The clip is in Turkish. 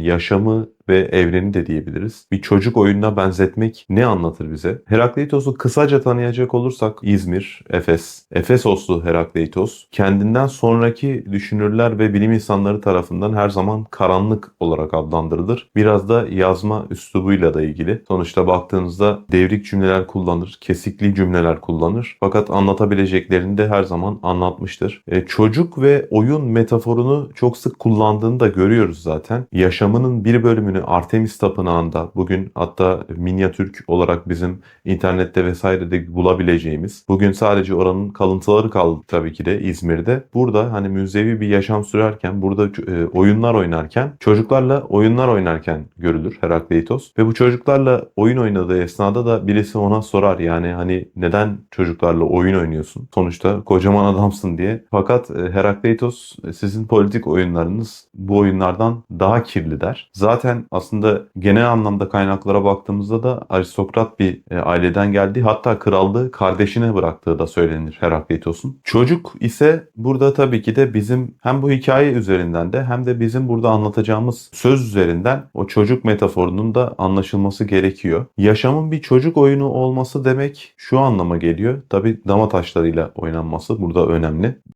yaşamı ve evreni de diyebiliriz. Bir çocuk oyununa benzetmek ne anlatır bize? Herakleitos'u kısaca tanıyacak olursak İzmir, Efes, Efesoslu Herakleitos kendinden sonraki düşünürler ve bilim insanları tarafından her zaman karanlık olarak adlandırılır. Biraz da yazma üslubuyla da ilgili. Sonuçta baktığınızda devrik cümleler kullanır, kesikli cümleler kullanır. Fakat anlatabileceklerini de her zaman anlatmıştır. E, çocuk ve oyun metaforunu çok sık kullandığını da görüyoruz zaten. Yaşamının bir bölümünü Artemis Tapınağı'nda bugün hatta minyatürk olarak bizim internette vesairede bulabileceğimiz bugün sadece oranın kalıntıları kaldı tabii ki de İzmir'de. Burada hani müzevi bir yaşam sürerken burada e, oyunlar oynarken çocuklarla oyunlar oynarken görülür Herakleitos ve bu çocuklarla oyun oynadığı esnada da birisi ona sorar yani hani neden çocuklarla oyun oynuyorsun? Sonuçta kocaman adamsın diye. Fakat e, Herakleitos sizin politik oyunlarınız bu oyunlardan daha kirli der. Zaten aslında genel anlamda kaynaklara baktığımızda da aristokrat bir e, aileden geldiği hatta krallığı kardeşine bıraktığı da söylenir Herakleitos'un. Çocuk ise burada tabii ki de bizim hem bu hikaye üzerinden de hem de bizim burada anlatacağımız söz üzerinden o çocuk metaforunun da anlaşılması gerekiyor. Yaşamın bir çocuk oyunu olması demek şu anlama geliyor. Tabii dama taşlarıyla oynanması burada önemli.